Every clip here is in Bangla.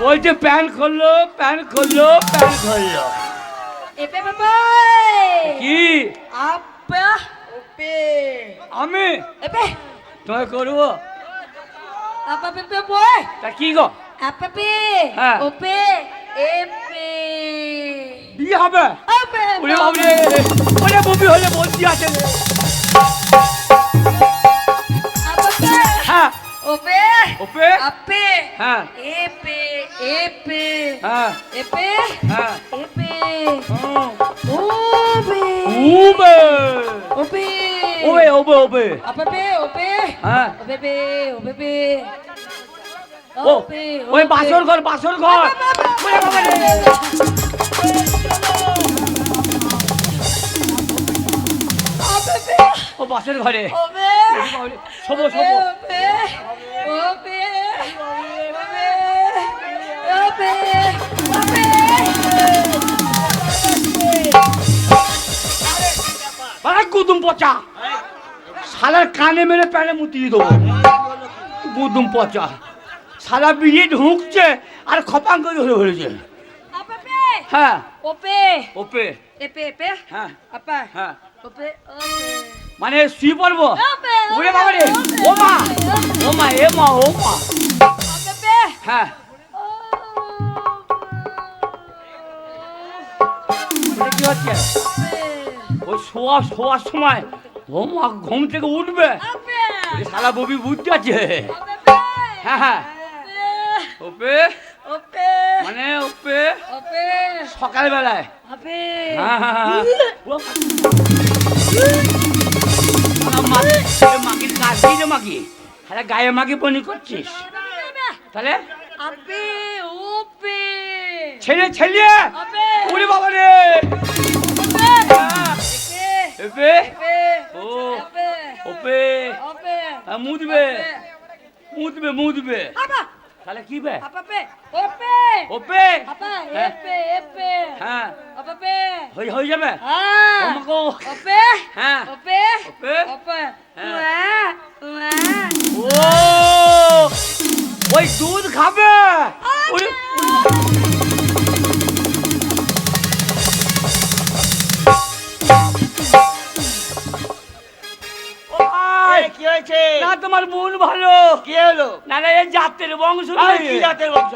বলছো? প্যান্ট খুললো প্যান্ট খুললো প্যান্ট খুললো। কি? আমি? তোমায় করব? তা কি গো? হ্যাঁ। বিয়ে হবে? ওরে বাবরে। ওরে বমি হলে বলছি আছে Ope, ওপে ape, হ্যাঁ epe, epe, হ্যাঁ epe, হ্যাঁ হুম। ope, উবে ope, ওবে ওবে ওবে apepe, ope, হ্যাঁ opepe, opepe, ও ope, ওই বাসর ঘর বাসর ঘর ও বাসের ঘরে শোবো শোবো গুদুম পচা। শালার কানে মেরে প্যানে মুতিয়ে দেবো। গুদুম পচা। শালা বিয়ে ঢুকছে আর খপাং করে ধরে ধরেছে হ্যাঁ। ope, ওপে। epe, epe, হ্যাঁ। apa, হ্যাঁ। ope. মানে শুয়ে পড়ব ওরে বাবা রে। ও মা। ও মা এ মা ও মা। হ্যাঁ। কি হচ্ছে? ওই শোয়া শোয়ার সময় ও মা ঘুম থেকে উঠবে। শালা ববি বুঝতে আছে হ্যাঁ হ্যাঁ। ওপে। মানে ওপে। সকালবেলায়। হ্যাঁ হ্যাঁ হ্যাঁ। ও শালা মা- এ মাগির কাজ কি মাগি? আরে গায়ে মাগি পনি করছিস? তাহলে? ছেলে ছেলে! ওরে বাবা রে হ্যাঁ, এপে ও ওপে হ্যাঁ, মুদবে মুদবে মুদবে তাহলে কি বে ওপে হ্যাঁ হ্যাঁ হয়ে হয়ে যাবে ও মা গো হ্যাঁ ওপে ওপে ওপে ওয়া ও ওই দুধ খাবে ওরে হয়েছে না তোমার মন ভালো কি হলো না না এই জাতের বংশ কি জাতের বংশ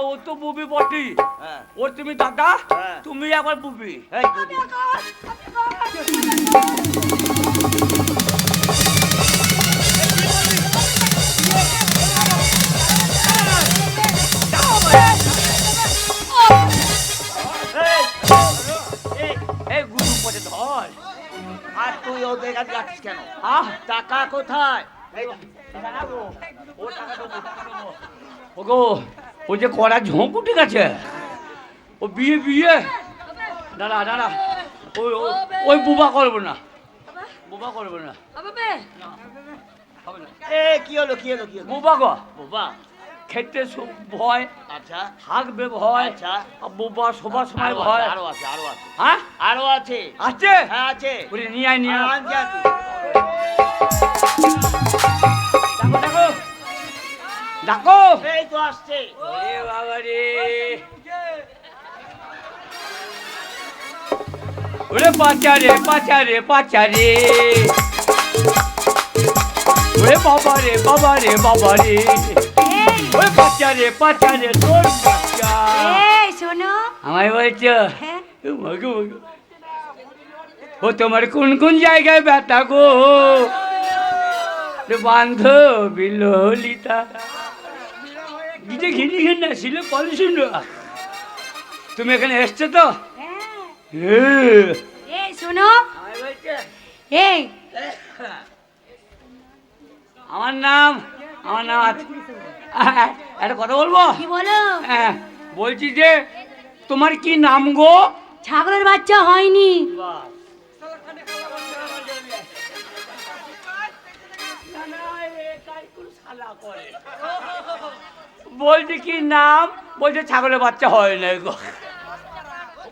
ও তো বুবি বটি হ্যাঁ ও তুমি দাদা হ্যাঁ। তুমি আবার বুবি এই গুরু পথে ধর আর তুই ওদের কাছে যাচ্ছিস কেন? আহ টাকা কোথায়? এই, টাকা দেবো। ওগো ও যে কড়া ঝোঁক উঠে গেছে। ও বিয়ে বিয়ে। দাঁড়া দাঁড়া। ওই ওই- ওই বুবা করব না। বুবা। করব না। হবে না। এ কি হলো কি হলো কি হলো? বুবা গো বাবা। খেতে ভয় আচ্ছা। হাঁকবে ভয় আচ্ছা। আর বুবা শোবার সময় ভয়। আরও আছে আরও আছে। হ্যাঁ? আরও আছে? আছে? হ্যাঁ আছে। বলে নিয়ে আয় নিয়ে আয়। আনছি। ডাকো। এই তো আসছে। ওরে বাবা রে। ওরে পাচা রে পাচা রে পাচা রে। ওরে বাবা রে বাবা রে বাবা রে। ওরে পাচা রে তোর বাচ্চা। শোনো। আমায় বলছো? হ্যাঁ। ও মাগো মাগো। ও তোমার কোন কোন জায়গায় ব্যথা গো? রে বান্ধবী ললিতা গিজে ঘিনি ঘিন না ছিল পলিশন তুমি এখানে এসছো তো? হ্যাঁ। এই শোনো। আমায় বলছে, এই। আমার নাম আমার নাম আছে। একটা কথা বলব? কি বলো? হ্যাঁ বলছি যে তোমার কি নাম গো? ছাগলের বাচ্চা হয়নি। বলছি কি নাম? বলছে ছাগলের বাচ্চা হয় না গো।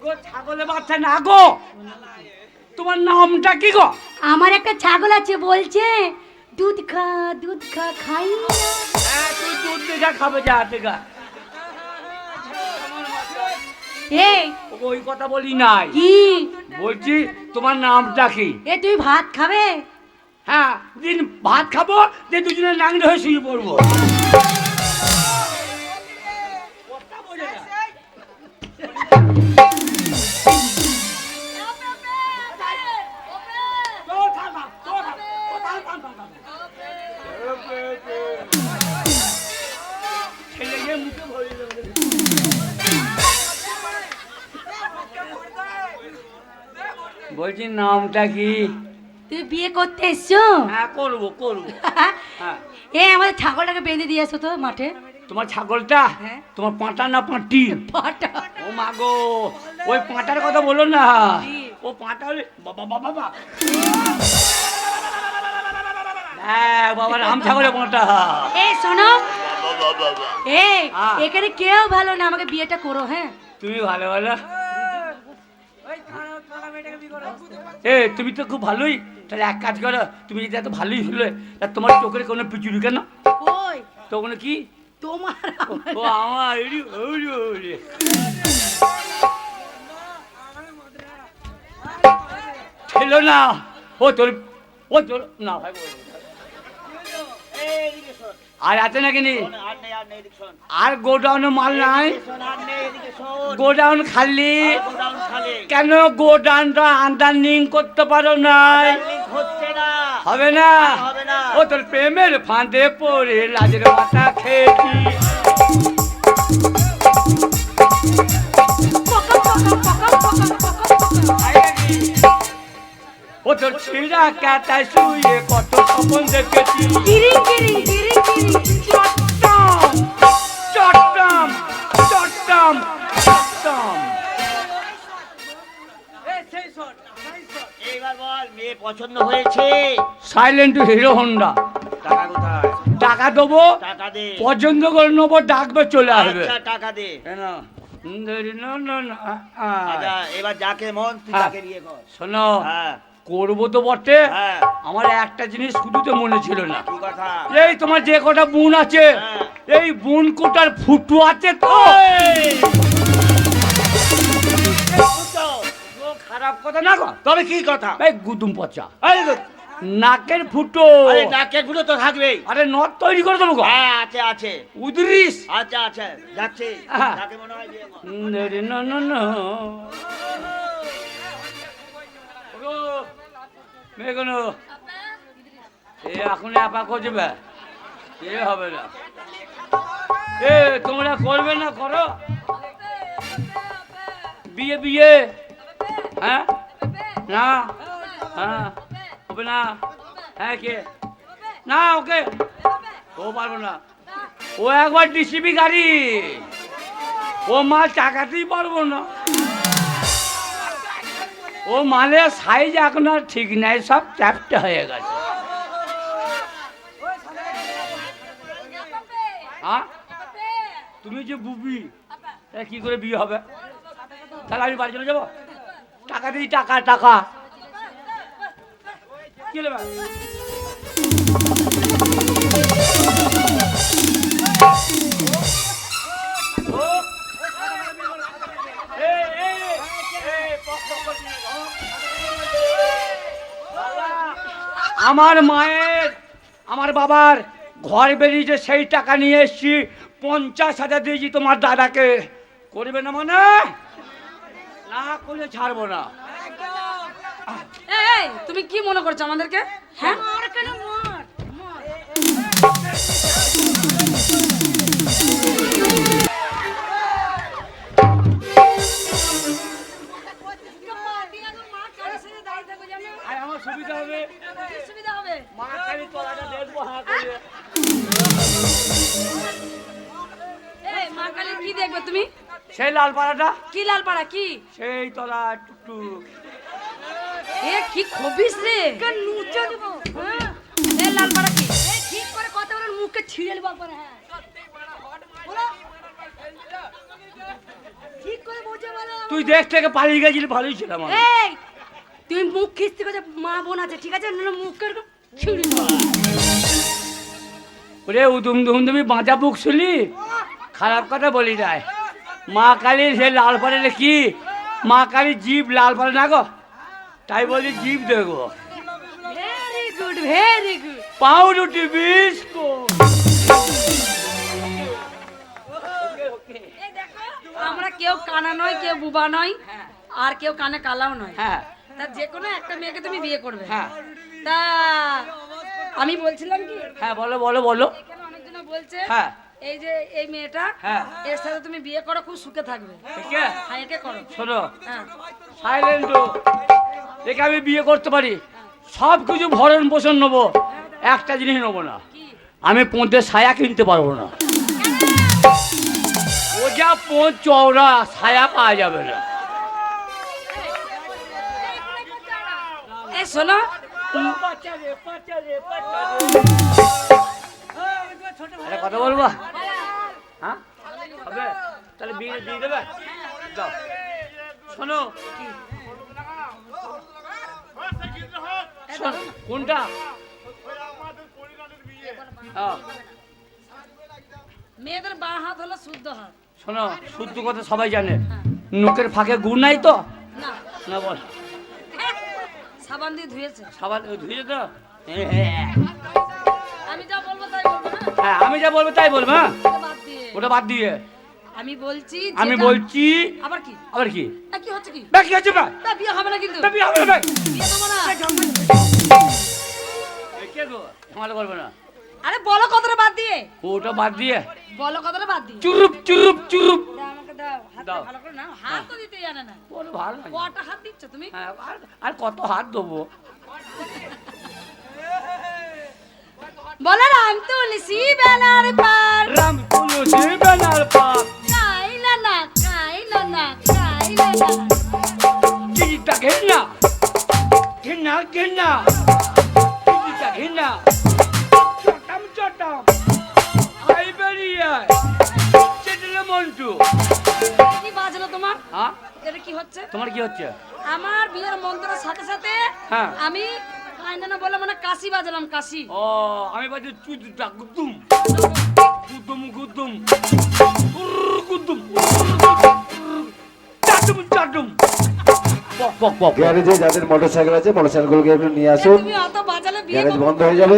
গো ছাগলের বাচ্চা না গো? তোমার নামটা কি গো? আমার একটা ছাগল আছে বলছে। দুধ খা দুধ খা খাই না। হ্যাঁ তুই দুধ দেখা খাবে যা দেখা এই ওই কথা বলি নাই। কি? বলছি তোমার নামটা কি? এ তুই ভাত খাবে? হ্যাঁ দিন ভাত খাব যে দুজনে নাংড়ে হয়ে শুয়ে পড়ব। বলছি নামটা কি? তুই বিয়ে করতে এসছো? হ্যাঁ করব করব। হ্যাঁ। এ আমাদের ছাগলটাকে বেঁধে দিয়ে আসো তো মাঠে। তোমার ছাগলটা? হ্যাঁ। তোমার পাঁটা না পাঁটি পাটা। ও মা গো ওই পাঁটার কথা বলো না। ও পাঁটা বাবা বাবা বাবা। হ্যাঁ বাবা রাম ছাগলের পাঁটা। এ শোনো। এ হ্যাঁ। এখানে কেউ ভালো না আমাকে বিয়েটা করো হ্যাঁ। তুমি ভালো ভালো। এ তুমি তো খুব ভালোই তাহলে এক কাজ করো তুমি যদি এত ভালোই হলে তা তোমার চোখের কোনো পিচুরি কেন? ওই তো কি? তোমার ও আমার ছিল না। ও তোর ও তোর না ভাই আর আছে নাকি নি আর গোডাউনে মাল নাই? গোডাউন খালি? কেন গোডাউনটা আন্ডারনিং করতে পারো নাই? হবে না। ও তোর প্রেমের ফাঁদে পড়ে লাজের মাথা খেয়েছি ছিঁড়া শুয়ে কত স্বপন দেখেছি। কিরিং কিরিং কিরিং কিরিং চট্টম চট্টম চট্টম চট্টম এইবার বল মেয়ে পছন্দ হয়েছে। সাইলেন্ট হিরো হন্ডা টাকা কোথায়? টাকা দেবো টাকা দে। পছন্দ করে নেব ডাকবে চলে আসবে। আচ্ছা টাকা দে। কেন? না না না আচ্ছা এবার যাকে মন তুই হ্যাঁ। তাকে বিয়ে কর। শোনো। হ্যাঁ। করব তো বটে। হ্যাঁ। আমার একটা জিনিস শুধু তো মনে ছিল না। এই তোমার যে কটা বোন আছে হ্যাঁ। এই বোন কোটার ফুটু আছে তো? খারাপ কথা না তবে কি কথা? এই গুদুম পচা। নাকের ফুটো। আরে নাকেরগুলো তো থাকবেই। আরে নট তৈরি করে দেবো গো। হ্যাঁ আছে আছে। উদরিস। আচ্ছা আচ্ছা যাচ্ছে। হ্যাঁ। যাকে মনে হয় না না না। মেঘনো। এ এখন আপা করবে এ হবে না। এ, তোমরা করবে না, করো। বিয়ে বিয়ে। হ্যাঁ? না? হ্যাঁ? হবে না? হ্যাঁ কে? না, ওকে। ও পারব না। ও একবার ডিসিবি গাড়ি। ও মাল টাকাতেই পারব না। ও মালের সাইজ এখন আর ঠিক নাই, সব চ্যাপটা হয়ে গেছে। হ্যাঁ? তুমি যে বুবি কি করে বিয়ে হবে? তাহলে আমি বাড়ি চলে যাব? টাকা দিই, টাকা টাকা। কি আমার মায়ের আমার বাবার ঘর বেরিয়েছে সেই টাকা নিয়ে এসছি। পঞ্চাশ হাজার দিয়েছি তোমার দাদাকে। করবে না মানে? না করলে ছাড়বো না। এই তুমি কি মনে করছ আমাদেরকে? হ্যাঁ? আর সুবিধা হবে? সুবিধা হবে। মা খালি তলাটা দেখব হ্যাঁ করে এই মা কালী কি দেখবে তুমি? সেই লাল পাড়াটা? কি লালপাড়া কি? সেই তলা টুকটুক। এ কি খবিস রে? নুচো দিব? হ্যাঁ। এ লালপাড়া কি? এ ঠিক করে কথা বলার ছিঁড়ে নেব একবার হ্যাঁ। বলো। ঠিক করে বুঝে বলো। তুই দেখ থেকে পালিয়ে গেছিলি ভালোই ছিলাম এই তুমি মুখ খিস্তি করে মা বোন আছে ঠিক আছে? মুখের ছিঁড়ে ওরে উদুম দুম তুমি বাঁচা বুক শুনলি খারাপ কথা বলি নাই। মা কালীর সে লাল পাড়ে কি মা কালীর জীব লাল পাড়ে না গো? তাই বলি জীব দেখো ভেরি গুড ভেরি গুড পাউরুটি বিস্কুট। আমরা কেউ কানা নয় কেউ বুবা নয় আর কেউ কানে কালাও নয়। হ্যাঁ। তা যে কোনো একটা মেয়েকে তুমি বিয়ে করবে। হ্যাঁ। তা আমি বলছিলাম কি? হ্যাঁ বলো বলো বলো। এখানে অনেকজন বলছে হ্যাঁ। এই যে এই মেয়েটা হ্যাঁ। এর সাথে তুমি বিয়ে করো খুব সুখে থাকবে। ঠিক আছে হ্যাঁ একে করো। শোনো। হ্যাঁ। সাইলেন্ট একে আমি বিয়ে করতে পারি। সব কিছু ভরণ পোষণ নেব। একটা জিনিস নেব না। আমি পোঁতে ছায়া কিনতে পারব না। ও যা পোঁত চওড়া ছায়া পাওয়া যাবে না। শোনো। কথা বলব? হ্যাঁ? হবে। তাহলে বিয়ে দিয়ে দেবে? শোনো। কোনটা? হ্যাঁ, মেয়েদের বাঁ হাত হলো শুদ্ধ হাত। শোনো শুদ্ধ কথা সবাই জানে। নোকের ফাঁকে গুড় নাই তো? না বল। সাবান দিয়ে ধুয়েছে। ধুয়ে তো? আমি যা বলব তাই বলব না? হ্যাঁ আমি যা বলব তাই বলব হ্যাঁ? ওটা বাদ দিয়ে। আমি বলছি আমি বলছি আবার কি? আবার কি? কি হচ্ছে কি? কি? তা বিয়ে হবে না কিন্তু। বিয়ে হবে না বিয়ে দেবো না। কে গো? বলব না। আরে বলো কথাটা বাদ দিয়ে। ওটা বাদ দিয়ে। বলো কথাটা বাদ দিয়ে। চুরুপ চুরুপ চুরুপ। দাও আমাকে দাও হাত দাও। ভালো করে নাও হাত তো দিতে জানে না। ওটা ভালো লাগে। কটা হাত দিচ্ছ তুমি? হ্যাঁ, আর আর কত হাত দেবো? বলো রাম তুলসী বেলার পার। রাম তুলসী বেনার পাক খাইলা না খাইলা না খাইলা না। চিঠিটা ঘেন্না ঘেন্না ঘেন্না চিঠিটা ঘেন্না চটাম চটাম। আই বেরিয়ে আয়। চেটলে মন্টু। হ্যাঁ এটা কি হচ্ছে? তোমার কি হচ্ছে? আমার বিয়ের মন্ত্রের সাথে সাথে হ্যাঁ। আমি বলে মানে কাশি বাজলাম কাশি। ও আমি বাজে চুদুটা গুদুম গুদুম গুদুম গুদুম চাটুম গ্যারেজে যাদের মোটরসাইকেল আছে মোটরসাইকেলগুলোকে একটু নিয়ে আসুন। বাজালে গ্যারেজ বন্ধ হয়ে যাবে।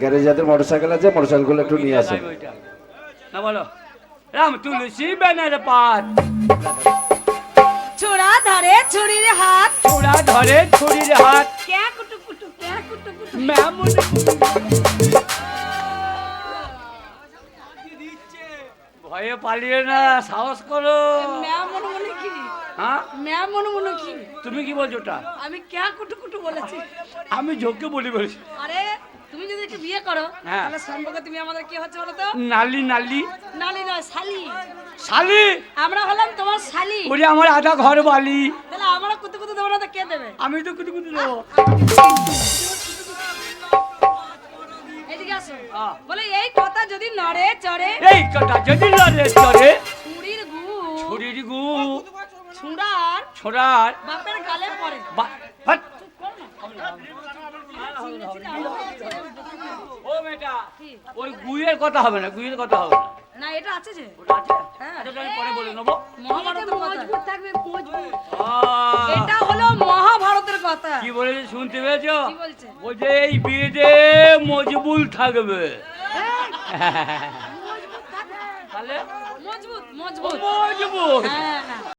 গ্যারেজে যাদের মোটরসাইকেল আছে মোটরসাইকেলগুলো একটু নিয়ে আসুন। না বলো। রাম তুলসী বেনার পাত ছোড়া ধরে ছুরির হাত। ছোড়া ধরে ছুরির হাত। ক্যা কুটু কুটু ক্যা কুটু কুটু ম্যাম ভয়ে পালিয়ে না সাহস করো। ম্যাম মনে কি? হ্যাঁ? ম্যাম মনে মনে কি? তুমি কি বলছো ওটা? আমি ক্যা কুটু কুটু বলেছি। আমি ঝোঁকে বলি বলছি। আরে একটু বিয়ে করো। হ্যাঁ। তাহলে সম্পর্কে তুমি আমাদের কি হচ্ছে বলো তো? নালি নালি। নালি নয় শালি। শালি? আমরা হলাম তোমার শালি। ওরে আমার আধা ঘর বালি। তাহলে আমরা কুতু কুতু দেবো না তো? কে দেবে? আমি তো কুতু কুতু দেবো। এদিকে আসো। বলে এই কথা যদি নড়ে চড়ে এই কটা যদি লড়ে চড়ে ছুরির গু ছুরির গু ছুড়ার ছোড়ার বাপের গালে পড়ে হাট। করো না। ও মেয়েটা ওই গুইয়ের কথা হবে না গুইয়ের কথা হবে না। না এটা আছে যে। ওটা আছে? হ্যাঁ। আমি পরে বলে নেব। মহাভারতের কথা। থাকবে মজবুত। এটা হলো মহাভারতের কথা। কি বলেছে শুনতে পেয়েছ? কি বলছে? বলছে এই বিয়েতে মজবুল থাকবে। তাহলে? মজবুত মজবুত। মজবুত। হ্যাঁ।